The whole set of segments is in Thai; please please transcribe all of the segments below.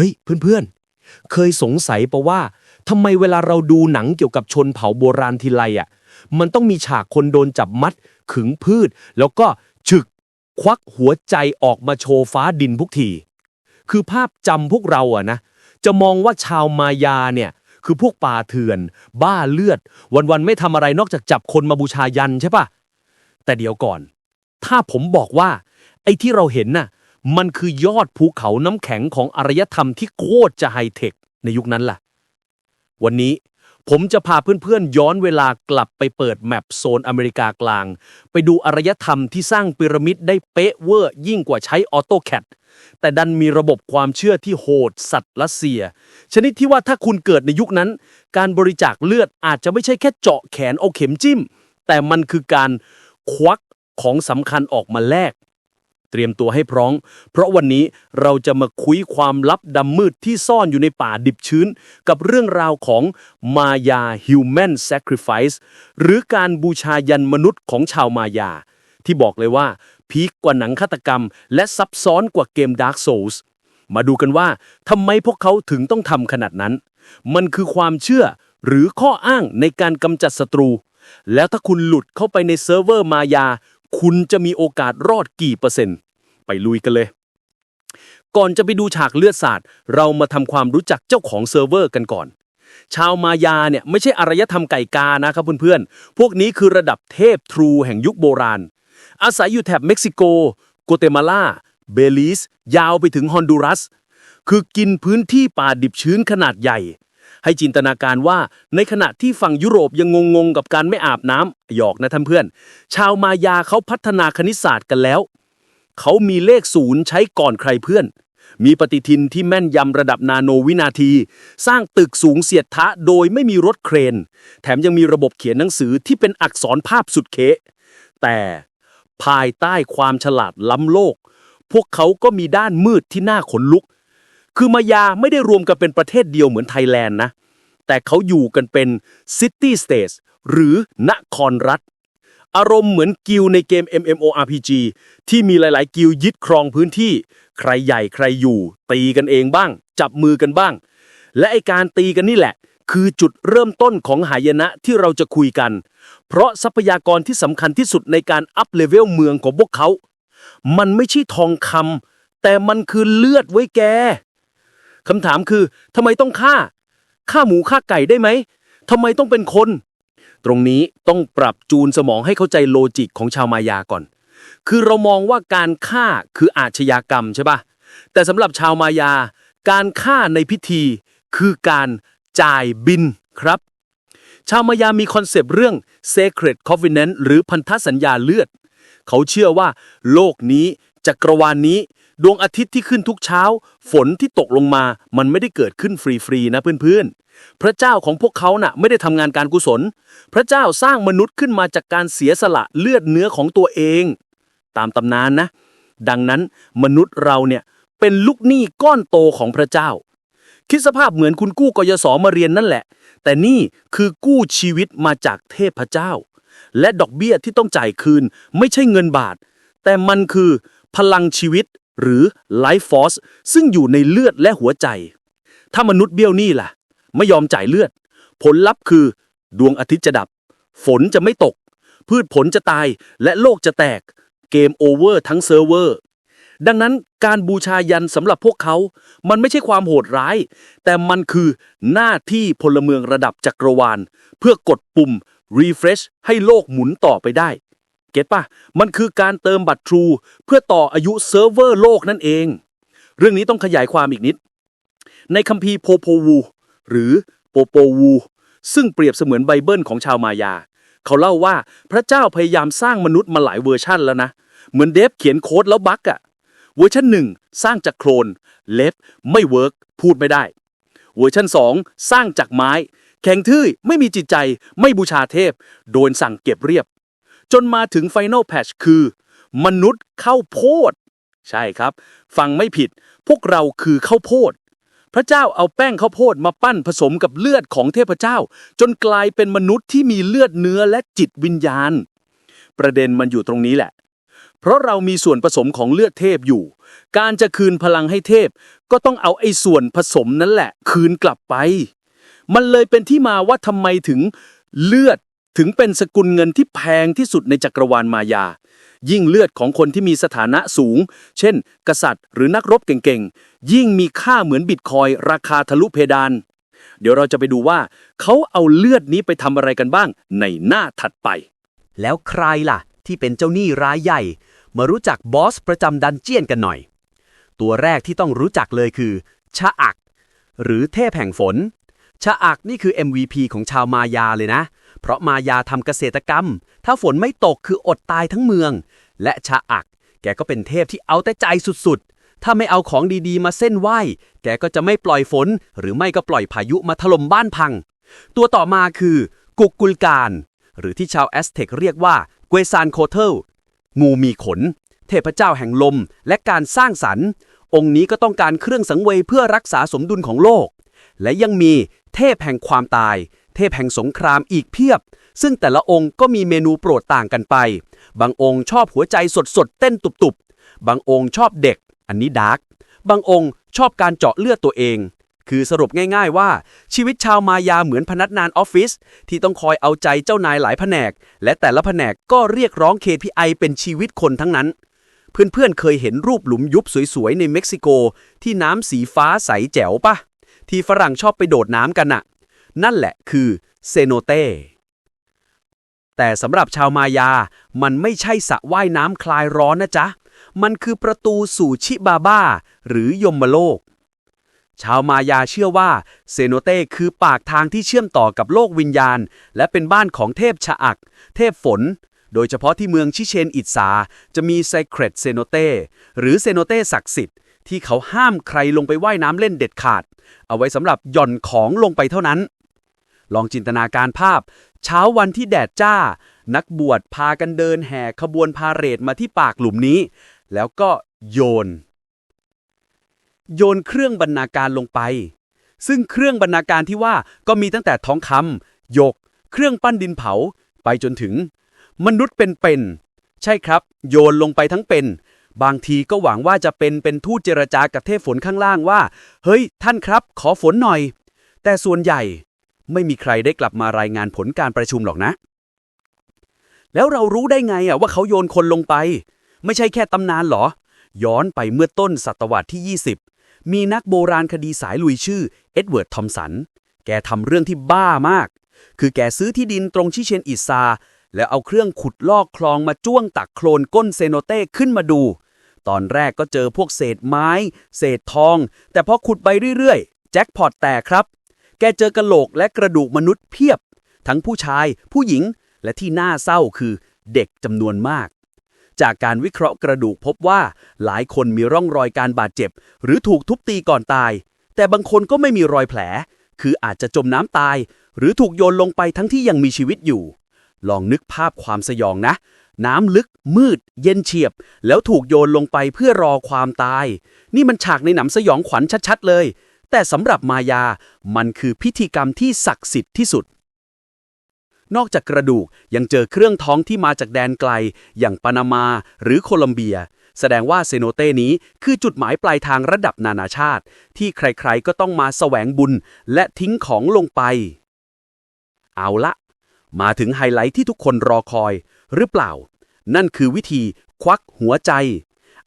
ฮ้ยเพื่อนๆ เคยสงสัยปะว่าทำไมเวลาเราดูหนังเกี่ยวกับชนเผ่าโบราณทีไรอะ มันต้องมีฉากคนโดนจับมัด ขึงพืช แล้วก็ฉึก ควักหัวใจออกมาโชว์ฟ้าดินพุกที คือภาพจำพวกเราอะนะ จะมองว่าชาวมายาเนี่ยคือพวกป่าเถื่อน บ้าเลือด วันๆไม่ทำอะไรนอกจากจับคนมาบูชายันใช่ปะแต่เดี๋ยวก่อน ถ้าผมบอกว่า ไอ้ที่เราเห็นน่ะ มันคือยอดภูเขาน้ำแข็งของอารยธรรมที่โคตรจะไฮเทค ในยุคนั้นล่ะ วันนี้ผมจะพาเพื่อนๆ ย้อนเวลากลับไปเปิดแมปโซนอเมริกากลาง ไปดูอารยธรรมที่สร้างพีระมิดได้เป๊ะเวอร์ยิ่งกว่าใช้ออโต้แคดแต่ดันมีระบบความเชื่อที่โหดสัตว์รัสเซีย ชนิดที่ว่าถ้าคุณเกิดในยุคนั้น การบริจาคเลือดอาจจะไม่ใช่แค่เจาะแขนเอาเข็มจิ้ม แต่มันคือการควักของสำคัญออกมาแลก เตรียมตัวให้พร้อม เพราะวันนี้เราจะมาคุยความลับดำมืดที่ซ่อนอยู่ในป่าดิบชื้น กับเรื่องราวของมายา Human Sacrifice หรือการบูชายันมนุษย์ของชาวมายา ที่บอกเลยว่า พีกกว่าหนังฆาตกรรม และซับซ้อนกว่าเกม Dark Souls มาดูกันว่าทำไมพวกเขาถึงต้องทำขนาดนั้น มันคือความเชื่อหรือข้ออ้างในการกำจัดศัตรู แล้วถ้าคุณหลุดเข้าไปในเซิร์ฟเวอร์มายา คุณจะมีโอกาสรอดกี่เปอร์เซ็นต์ ไปลุยกันเลย ก่อนจะไปดูฉากเลือดสาดเรามาทำความรู้จักเจ้าของเซิร์ฟเวอร์กันก่อน ชาวมายาเนี่ยไม่ใช่อารยธรรมไก่กานะครับเพื่อนๆ พวกนี้คือระดับเทพทรูแห่งยุคโบราณ อาศัยอยู่แถบเม็กซิโกโกเตมาลา เบลีสยาวไปถึงฮอนดูรัส คือกินพื้นที่ป่าดิบชื้นขนาดใหญ่ ให้จินตนาการว่าในขณะที่ฝั่งยุโรปยังงงๆ กับการไม่อาบน้ำหยอกนะท่านเพื่อน ชาวมายาเขาพัฒนาคณิตศาสตร์กันแล้ว เขามีเลขศูนย์ใช้ก่อนใครเพื่อน มีปฏิทินที่แม่นยำระดับนาโนวินาที สร้างตึกสูงเสียดทะโดยไม่มีรถเครน แถมยังมีระบบเขียนหนังสือที่เป็นอักษรภาพสุดเคะแต่ภายใต้ความฉลาดล้ำโลก พวกเขาก็มีด้านมืดที่น่าขนลุก คือมายาไม่ได้รวมกันเป็นประเทศเดียวเหมือนไทยแลนด์นะ แต่เขาอยู่กันเป็น City States หรือนครรัฐ อารมณ์เหมือนกิลในเกม MMORPG ที่มีหลาย ๆ กิลยึดครองพื้นที่ ใครใหญ่ใครอยู่ ตีกันเองบ้าง จับมือกันบ้าง และไอการตีกันนี่แหละคือจุดเริ่มต้นของหายนะที่เราจะคุยกัน เพราะทรัพยากรที่สำคัญที่สุดในการอัพเลเวลเมืองของพวกเขา มันไม่ใช่ทองคำแต่มันคือเลือดไว้แก คำถามคือทำไมต้องฆ่า ฆ่าหมูฆ่าไก่ได้ไหมทำไมต้องเป็นคน ตรงนี้ต้องปรับจูนสมองให้เข้าใจโลจิกของชาวมายาก่อน คือเรามองว่าการฆ่าคืออาชญากรรมใช่ปะแต่สำหรับชาวมายา การฆ่าในพิธีคือการจ่ายบินครับ ชาวมายามีคอนเซปต์เรื่อง Sacred Covenant หรือพันธสัญญาเลือด เขาเชื่อว่าโลกนี้ จักรวาลนนี้ ดวงอาทิตย์ที่ขึ้นทุกเช้า ฝนที่ตกลงมา มันไม่ได้เกิดขึ้นฟรีๆนะเพื่อนๆ พระเจ้าของพวกเขาน่ะไม่ได้ทำงานการกุศล พระเจ้าสร้างมนุษย์ขึ้นมาจากการเสียสละเลือดเนื้อของตัวเอง ตามตำนานนะ ดังนั้นมนุษย์เราเนี่ยเป็นลูกหนี้ก้อนโตของพระเจ้า คิดสภาพเหมือนคุณกู้กยศมาเรียนนั่นแหละ แต่นี่คือกู้ชีวิตมาจากเทพเจ้า และดอกเบี้ยที่ต้องจ่ายคืนไม่ใช่เงินบาท แต่มันคือ พลังชีวิต หรือ life force ซึ่งอยู่ในเลือดและหัวใจ ถ้ามนุษย์เบี้ยวนี้ล่ะ ไม่ยอมจ่ายเลือด ผลลัพธ์คือ ดวงอาทิตย์จะดับ ฝนจะไม่ตก พืชผลจะตายและโลกจะแตก เกมโอเวอร์ทั้งเซิร์ฟเวอร์ ดังนั้นการบูชายันสำหรับพวกเขา มันไม่ใช่ความโหดร้าย แต่มันคือหน้าที่พลเมืองระดับจักรวาล เพื่อกดปุ่ม refresh ให้โลกหมุนต่อไปได้ เก็ตปะมันคือการเติมบัตรทรูเพื่อต่ออายุเซิร์ฟเวอร์โลกนั่นเอง เรื่องนี้ต้องขยายความอีกนิด ในคัมภีร์โพโพวู หรือโปโปวู ซึ่งเปรียบเสมือนไบเบิลของชาวมายา เขาเล่าว่าพระเจ้าพยายามสร้างมนุษย์มาหลายเวอร์ชั่นแล้วนะ เหมือนเดฟเขียนโค้ดแล้วบั๊กอะเวอร์ชันหนึ่งสร้างจากโคลนเล็บไม่เวิร์กพูดไม่ได้ เวอร์ชัน2สร้างจากไม้ แข็งทื่อไม่มีจิตใจไม่บูชาเทพ โดนสั่งเก็บเรียบ จนมาถึง Final Patch คือ มนุษย์ข้าวโพด ใช่ครับ ฟังไม่ผิด พวกเราคือข้าวโพด พระเจ้าเอาแป้งข้าวโพดมาปั้นผสมกับเลือดของเทพเจ้า จนกลายเป็นมนุษย์ที่มีเลือดเนื้อและจิตวิญญาณ ประเด็นมันอยู่ตรงนี้แหละ เพราะเรามีส่วนผสมของเลือดเทพอยู่ การจะคืนพลังให้เทพ ก็ต้องเอาไอ้ส่วนผสมนั่นแหละ คืนกลับไป มันเลยเป็นที่มาว่าทำไมถึงเลือด ถึงเป็นสกุลเงินที่แพงที่สุดในจักรวาลมายา ยิ่งเลือดของคนที่มีสถานะสูง เช่น กษัตริย์ หรือนักรบเก่งๆ ยิ่งมีค่าเหมือนบิตคอยราคาทะลุเพดาน เดี๋ยวเราจะไปดูว่า เขาเอาเลือดนี้ไปทำอะไรกันบ้างในหน้าถัดไป แล้วใครล่ะ ที่เป็นเจ้าหนี้รายใหญ่ มารู้จักบอสประจำดันเจียนกันหน่อย ตัวแรกที่ต้องรู้จักเลยคือ ชะอัก หรือเทพแห่งฝน ชะอักนี่คือ MVP ของชาวมายาเลยนะเพราะมายาทำเกษตรกรรม ถ้าฝนไม่ตกคืออดตายทั้งเมือง และชะอัก แกก็เป็นเทพที่เอาแต่ใจสุดๆ ถ้าไม่เอาของดีๆ มาเส้นไหวแกก็จะไม่ปล่อยฝน หรือไม่ก็ปล่อยพายุมาถล่มบ้านพัง ตัวต่อมาคือ กุกกุลการ หรือที่ชาวแอสเท็กเรียกว่าเกวซานโคเทลงูมีขน เทพเจ้าแห่งลมและการสร้างสรรค์ องค์นี้ก็ต้องการเครื่องสังเวยเพื่อรักษาสมดุลของโลก และยังมีเทพแห่งความตาย เทพแห่งสงครามอีกเพียบ ซึ่งแต่ละองค์ก็มีเมนูโปรดต่างกันไป บางองค์ชอบหัวใจสดๆ เต้นตุบๆ บางองค์ชอบเด็ก อันนี้ดาร์ก บางองค์ชอบการเจาะเลือดตัวเอง คือสรุปง่ายๆว่า ชีวิตชาวมายาเหมือนพนักงานออฟฟิศที่ต้องคอยเอาใจเจ้านายหลายแผนก และแต่ละแผนกก็เรียกร้อง KPI เป็นชีวิตคนทั้งนั้นเพื่อนๆ เคยเห็นรูปหลุมยุบสวยๆ ในเม็กซิโก ที่น้ำสีฟ้าใสแจ๋วปะ ที่ฝรั่งชอบไปโดดน้ำกันน่ะ นั่นแหละคือเซโนเต้แต่สำหรับชาวมายา มันไม่ใช่สระว่ายน้ำคลายร้อนนะจ๊ะ มันคือประตูสู่ชิบาบ้า หรือยมโลก ชาวมายาเชื่อว่าเซโนเต้คือปากทางที่เชื่อมต่อกับโลกวิญญาณ และเป็นบ้านของเทพชะอัก เทพฝน โดยเฉพาะที่เมืองชิเชนอิตซาจะมีไซเครตเซโนเต้หรือเซโนเต้ศักดิ์สิทธิ์ที่เขาห้ามใครลงไปว่ายน้ำเล่นเด็ดขาด เอาไว้สำหรับหย่อนของลงไปเท่านั้น ลองจินตนาการภาพ เช้าวันที่แดดจ้า นักบวชพากันเดินแห่ขบวนพาเหรดมาที่ปากหลุมนี้ แล้วก็โยน โยนเครื่องบรรณาการลงไป ซึ่งเครื่องบรรณาการที่ว่าก็มีตั้งแต่ท้องคำหยก เครื่องปั้นดินเผา ไปจนถึง มนุษย์เป็นๆใช่ครับ โยนลงไปทั้งเป็น บางทีก็หวังว่าจะเป็นเป็นทูตเจรจากับเทพฝนข้างล่างว่า เฮ้ย ท่านครับ ขอฝนหน่อย แต่ส่วนใหญ่ ไม่มีใครได้กลับมารายงานผลการประชุมหรอกนะ แล้วเรารู้ได้ไงอะว่าเขาโยนคนลงไป ไม่ใช่แค่ตำนานหรอ ย้อนไปเมื่อต้นศตวรรษที่ 20 มีนักโบราณคดีสายลุยชื่อเอ็ดเวิร์ดทอมสัน แกทำเรื่องที่บ้ามาก คือแกซื้อที่ดินตรงชิเชนอิซา แล้วเอาเครื่องขุดลอกคลองมาจ้วงตักโคลนก้นเซโนเต้ขึ้นมาดู ตอนแรกก็เจอพวกเศษไม้ เศษทอง แต่พอขุดไปเรื่อยๆ แจ็คพอตแตกครับ แกเจอกระโหลกและกระดูกมนุษย์เพียบ ทั้งผู้ชาย ผู้หญิง และที่น่าเศร้าคือเด็กจำนวนมาก จากการวิเคราะห์กระดูกพบว่าหลายคนมีร่องรอยการบาดเจ็บ หรือถูกทุบตีก่อนตาย แต่บางคนก็ไม่มีรอยแผล คืออาจจะจมน้ำตาย หรือถูกโยนลงไปทั้งที่ยังมีชีวิตอยู่ ลองนึกภาพความสยองนะน้ำลึกมืด เย็นเฉียบ แล้วถูกโยนลงไปเพื่อรอความตาย นี่มันฉากในหนังสยองขวัญชัด ๆ เลย แต่สำหรับมายามันคือพิธีกรรมที่ศักดิ์สิทธิ์ที่สุด นอกจากกระดูกยังเจอเครื่องท้องที่มาจากแดนไกล อย่างปานามาหรือโคลัมเบีย แสดงว่าเซโนเต้นี้คือจุดหมายปลายทางระดับนานาชาติ ที่ใครๆก็ต้องมาแสวงบุญและทิ้งของลงไป เอาละ มาถึงไฮไลท์ที่ทุกคนรอคอย หรือเปล่า นั่นคือวิธีควักหัวใจ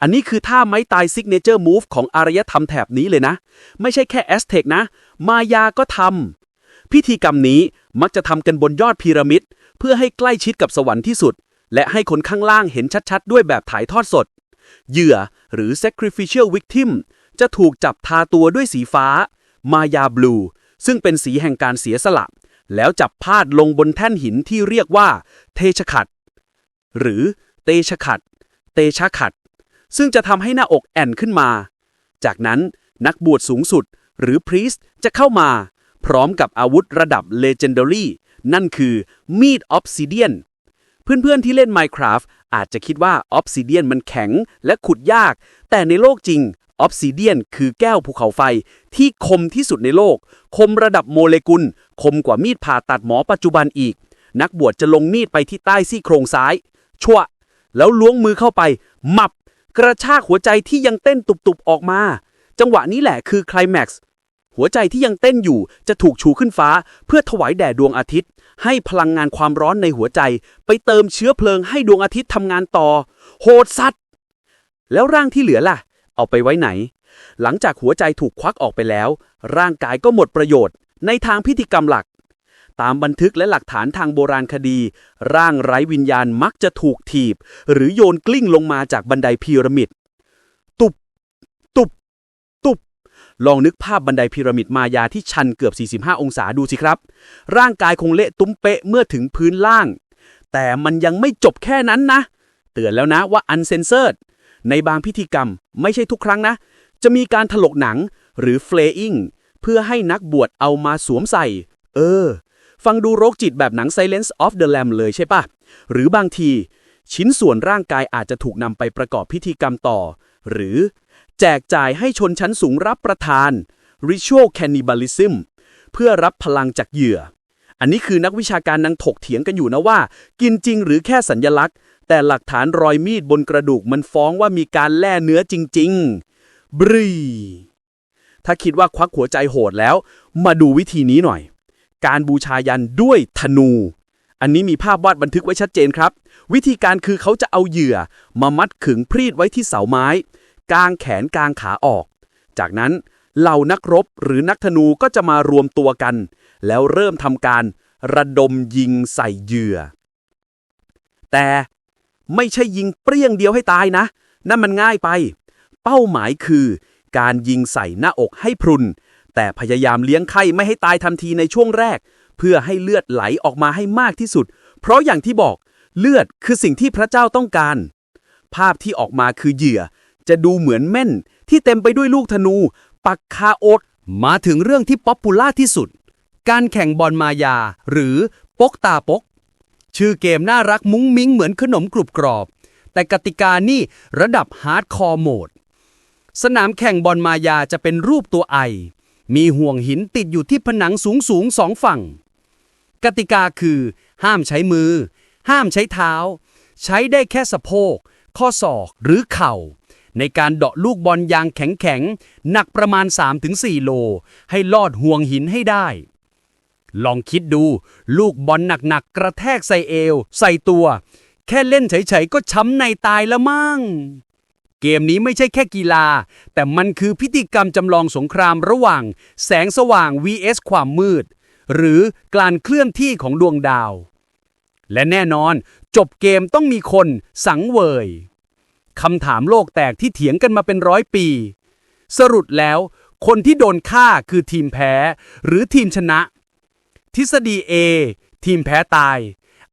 อันนี้คือท่าไม้ตายซิกเนเจอร์มูฟของอารยธรรมแถบนี้เลยนะ ไม่ใช่แค่แอสเท็กนะ มายาก็ทำพิธีกรรมนี้มักจะทำกันบนยอดพีระมิด เพื่อให้ใกล้ชิดกับสวรรค์ที่สุด และให้คนข้างล่างเห็นชัดๆ ด้วยแบบถ่ายทอดสด เหยื่อหรือ sacrificial victim จะถูกจับทาตัวด้วยสีฟ้า มายาบลู ซึ่งเป็นสีแห่งการเสียสละ แล้วจับพาดลงบนแท่นหินที่เรียกว่า เทชขัด หรือเตชขัด เตชขัด ซึ่งจะทำให้หน้าอกแอนขึ้นมา จากนั้นนักบวชสูงสุดหรือพรีสจะเข้ามา พร้อมกับอาวุธระดับ Legendary นั่นคือมีดออฟซิเดียนเพื่อนๆที่เล่น Minecraft อาจจะคิดว่าออฟซิเดียนมันแข็งและขุดยาก แต่ในโลกจริงออฟซิเดียนคือแก้วภูเขาไฟที่คมที่สุดในโลก คมระดับโมเลกุล คมกว่ามีดผ่าตัดหมอปัจจุบันอีก นักบวชจะลงมีดไปที่ใต้ซี่โครงซ้าย ชั่ว แล้วล้วงมือเข้าไป มับ กระชากหัวใจที่ยังเต้นตุบๆออกมา จังหวะนี้แหละคือไคลแม็กซ์หัวใจที่ยังเต้นอยู่จะถูกชูขึ้นฟ้า เพื่อถวายแด่ดวงอาทิตย์ ให้พลังงานความร้อนในหัวใจ ไปเติมเชื้อเพลิงให้ดวงอาทิตย์ทำงานต่อ โหดสัตว์ แล้วร่างที่เหลือล่ะ เอาไปไว้ไหน หลังจากหัวใจถูกควักออกไปแล้ว ร่างกายก็หมดประโยชน์ ในทางพิธีกรรมหลัก ตามบันทึกและหลักฐานทางโบราณคดี ร่างไร้วิญญาณมักจะถูกถีบ หรือโยนกลิ้งลงมาจากบันไดพีระมิด ตุบ ตุบ ตุบ ลองนึกภาพบันไดพีระมิดมายาที่ชันเกือบ 45 องศาดูสิครับ ร่างกายคงเละตุ้มเป๊ะเมื่อถึงพื้นล่าง แต่มันยังไม่จบแค่นั้นนะ เตือนแล้วนะว่าอันเซนเซอร์ในบางพิธีกรรมไม่ใช่ทุกครั้งนะ จะมีการถลกหนังหรือเฟลอิงเพื่อให้นักบวชเอามาสวมใส่ เออ ฟังดูโรคจิตแบบหนัง Silence of the Lamb เลยใช่ปะ หรือบางที ชิ้นส่วนร่างกายอาจจะถูกนำไปประกอบพิธีกรรมต่อ หรือแจกจ่ายให้ชนชั้นสูงรับประทาน ritual cannibalism เพื่อรับพลังจากเหยื่อ อันนี้คือนักวิชาการนังถกเถียงกันอยู่นะว่า กินจริงหรือแค่สัญญลักษณ์ แต่หลักฐานรอยมีดบนกระดูกมันฟ้องว่ามีการแล่เนื้อจริง ๆ บรี ถ้าคิดว่าควักหัวใจโหดแล้ว มาดูวิธีนี้หน่อย การบูชายันด้วยธนู อันนี้มีภาพวาดบันทึกไว้ชัดเจนครับ วิธีการคือเขาจะเอาเหยื่อ มามัดขึงพรีดไว้ที่เสาไม้ กางแขนกางขาออก จากนั้นเหล่านักรบหรือนักธนูก็จะมารวมตัวกัน แล้วเริ่มทำการระดมยิงใส่เหยื่อ แต่ไม่ใช่ยิงเปรี้ยงเดียวให้ตายนะ นั่นมันง่ายไป เป้าหมายคือ การยิงใส่หน้าอกให้พรุน แต่พยายามเลี้ยงไข้ไม่ให้ตายทันทีในช่วงแรก เพื่อให้เลือดไหลออกมาให้มากที่สุด เพราะอย่างที่บอกเลือดคือสิ่งที่พระเจ้าต้องการ ภาพที่ออกมาคือเหยื่อ จะดูเหมือนแม่น ที่เต็มไปด้วยลูกธนู ปักคาโอดมาถึงเรื่องที่ป๊อปปูล่าที่สุด การแข่งบอลมายา หรือปกตาปก ชื่อเกมน่ารักมุ้งมิ้งเหมือนขนมกรุบกรอบ แต่กติกานี่ระดับฮาร์ดคอร์โหมด สนามแข่งบอลมายาจะเป็นรูปตัวไอ มีห่วงหินติดอยู่ที่ผนังสูงสูงสองฝั่ง กติกาคือ ห้ามใช้มือ ห้ามใช้เท้า ใช้ได้แค่สะโพก ข้อศอกหรือเข่า ในการเดาะลูกบอลยางแข็งๆ หนักประมาณ 3-4 โล ให้ลอดห่วงหินให้ได้ ลองคิดดู ลูกบอลหนักๆ กระแทกใส่เอว ใส่ตัว แค่เล่นเฉยๆ ก็ช้ำในตายล้วมั่ง เกมนี้ไม่ใช่แค่กีฬา แต่มันคือพิธีกรรมจำลองสงครามระหว่าง แสงสว่าง vs ความมืด หรือการเคลื่อนที่ของดวงดาว และแน่นอน จบเกมต้องมีคนสังเวยคำถามโลกแตกที่เถียงกันมาเป็นร้อยปี สรุปแล้ว คนที่โดนฆ่าคือทีมแพ้ หรือทีมชนะ ทฤษฎี A ทีมแพ้ตาย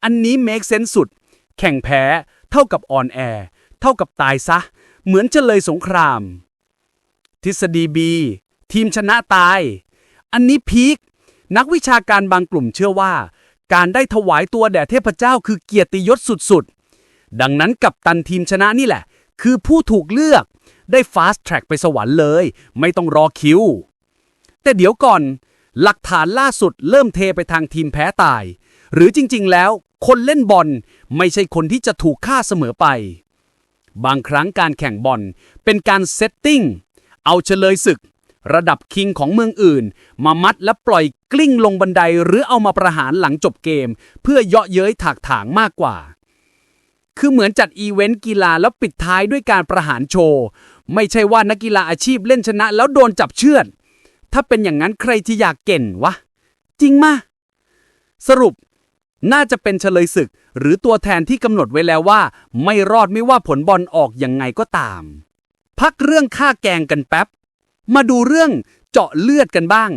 อันนี้ make sense สุด แข่งแพ้ เท่ากับออนแอร์เท่ากับตายซะ เหมือนจะเลยสงคราม ทฤษฎี B ทีมชนะตาย อันนี้พีคนักวิชาการบางกลุ่มเชื่อว่า การได้ถวายตัวแด่เทพเจ้าคือเกียรติยศสุดๆ ดังนั้นกับตันทีมชนะนี่แหละ คือผู้ถูกเลือกได้ fast track ไปสวรรค์เลย ไม่ต้องรอคิว แต่เดี๋ยวก่อน หลักฐานล่าสุดเริ่มเทไปทางทีมแพ้ตาย หรือจริงๆแล้ว คนเล่นบอลไม่ใช่คนที่จะถูกฆ่าเสมอไป บางครั้งการแข่งบอลเป็นการเซตติ้ง เอาเฉลยศึก ระดับคิงของเมืองอื่น มามัดและปล่อยกลิ้งลงบันไดหรือเอามาประหารหลังจบเกม เพื่อเยาะเย้ยถากถางมากกว่า คือเหมือนจัดอีเวนต์กีฬาแล้วปิดท้ายด้วยการประหารโชว์ ไม่ใช่ว่านักกีฬาอาชีพเล่นชนะแล้วโดนจับเชือด ถ้าเป็นอย่างนั้นใครที่อยากเก่นวะ จริงมะสรุป น่าจะเป็นเฉลยศึก หรือตัวแทนที่กำหนดไว้แล้วว่า ไม่รอดไม่ว่าผลบอลออกยังไงก็ตาม พักเรื่องค่าแกงกันแป๊บ มาดูเรื่องเจาะเลือดกันบ้าง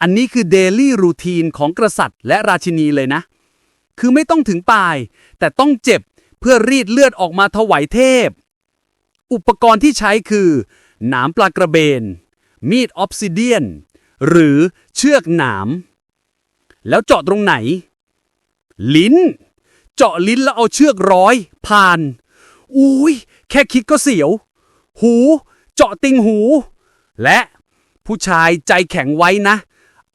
อันนี้คือเดลี่รูทีนของกษัตริย์และราชินีเลยนะ คือไม่ต้องถึงปลาย แต่ต้องเจ็บเพื่อรีดเลือดออกมาถวายเทพ อุปกรณ์ที่ใช้คือหนามปลากระเบน มีดออฟซิเดียน หรือเชือกหนาม แล้วเจาะตรงไหน ลิ้น เจาะลิ้นแล้วเอาเชือกร้อย ผ่าน อุ้ยแค่คิดก็เสียว หู เจาะติงหู และผู้ชายใจแข็งไว้นะ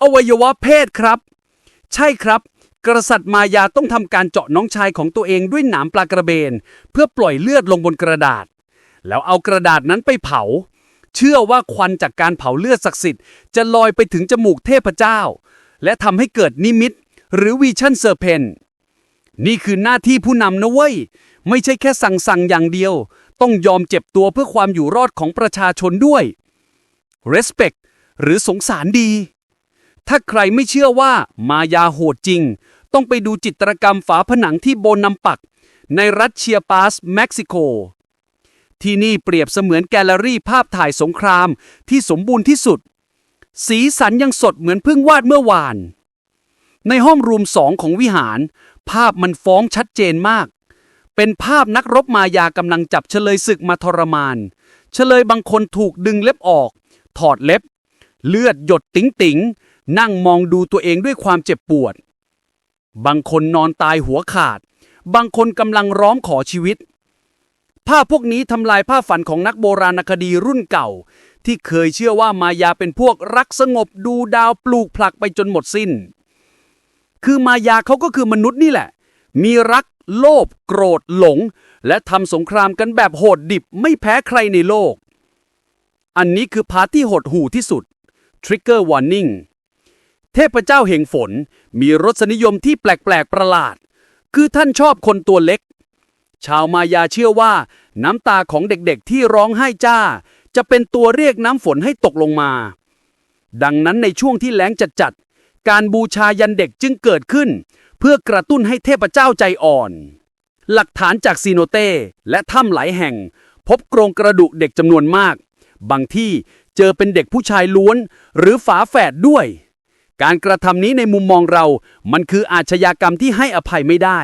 อวัยวะเพศครับ ใช่ครับ กษัตริย์มายาต้องทำการเจาะน้องชายของตัวเองด้วยหนามปลากระเบน เพื่อปล่อยเลือดลงบนกระดาษ แล้วเอากระดาษนั้นไปเผา เชื่อว่าควันจากการเผาเลือดศักดิ์สิทธิ์จะลอยไปถึงจมูกเทพเจ้า และทำให้เกิดนิมิต หรือวิชั่นเซอร์เพนนี่คือหน้าที่ผู้นำนะเว้ย ไม่ใช่แค่สั่งสั่งอย่างเดียว ต้องยอมเจ็บตัวเพื่อความอยู่รอดของประชาชนด้วย respect หรือสงสารดี ถ้าใครไม่เชื่อว่ามายาโหดจริง ต้องไปดูจิตรกรรมฝาผนังที่โบนนำปัก ในรัฐเชียปาสเม็กซิโก ที่นี่เปรียบเสมือนแกลเลอรี่ภาพถ่ายสงครามที่สมบูรณ์ที่สุด สีสันยังสดเหมือนเพิ่งวาดเมื่อวาน ในห้องรูมสองของวิหาร ภาพมันฟ้องชัดเจนมาก เป็นภาพนักรบมายากำลังจับเฉลยศึกมาทรมาน เฉลยบางคนถูกดึงเล็บออก ถอดเล็บ เลือดหยดติ๋งติ๋งนั่งมองดูตัวเองด้วยความเจ็บปวด บางคนนอนตายหัวขาด บางคนกำลังร้องขอชีวิต ภาพพวกนี้ทำลายภาพฝันของนักโบราณคดีรุ่นเก่า ที่เคยเชื่อว่ามายาเป็นพวกรักสงบดูดาวปลูกผลักไปจนหมดสิ้น คือมายาเขาก็คือมนุษย์นี่แหละ มีรัก โลภโกรธหลง และทำสงครามกันแบบโหดดิบไม่แพ้ใครในโลก อันนี้คือพาร์ทที่หดหู่ที่สุด Trigger Warning เทพเจ้าแห่งฝนมีรสนิยมที่แปลกๆประหลาด คือท่านชอบคนตัวเล็ก ชาวมายาเชื่อว่า น้ำตาของเด็กๆที่ร้องไห้จ้า จะเป็นตัวเรียกน้ำฝนให้ตกลงมา ดังนั้นในช่วงที่แล้งจัดๆ การบูชายันเด็กจึงเกิดขึ้น เพื่อกระตุ้นให้เทพเจ้าใจอ่อน หลักฐานจากซีโนเต้และถ้ำหลายแห่ง พบโครงกระดูกเด็กจำนวนมาก บางที่เจอเป็นเด็กผู้ชายล้วน หรือฝาแฝดด้วย การกระทำนี้ในมุมมองเรา มันคืออาชญากรรมที่ให้อภัยไม่ได้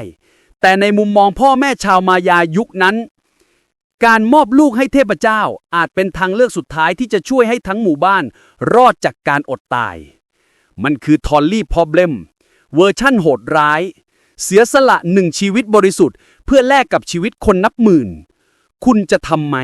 แต่ในมุมมองพ่อแม่ชาวมายายุคนั้น การมอบลูกให้เทพเจ้าอาจเป็นทางเลือกสุดท้ายที่จะช่วยให้ทั้งหมู่บ้าน รอดจากการอดตาย มันคือทอลลี่พอบเลมเวอร์ชั่นโหดร้าย เสียสละหนึ่งชีวิตบริสุทธิ์ เพื่อแลกกับชีวิตคนนับหมื่น คุณจะทำไหม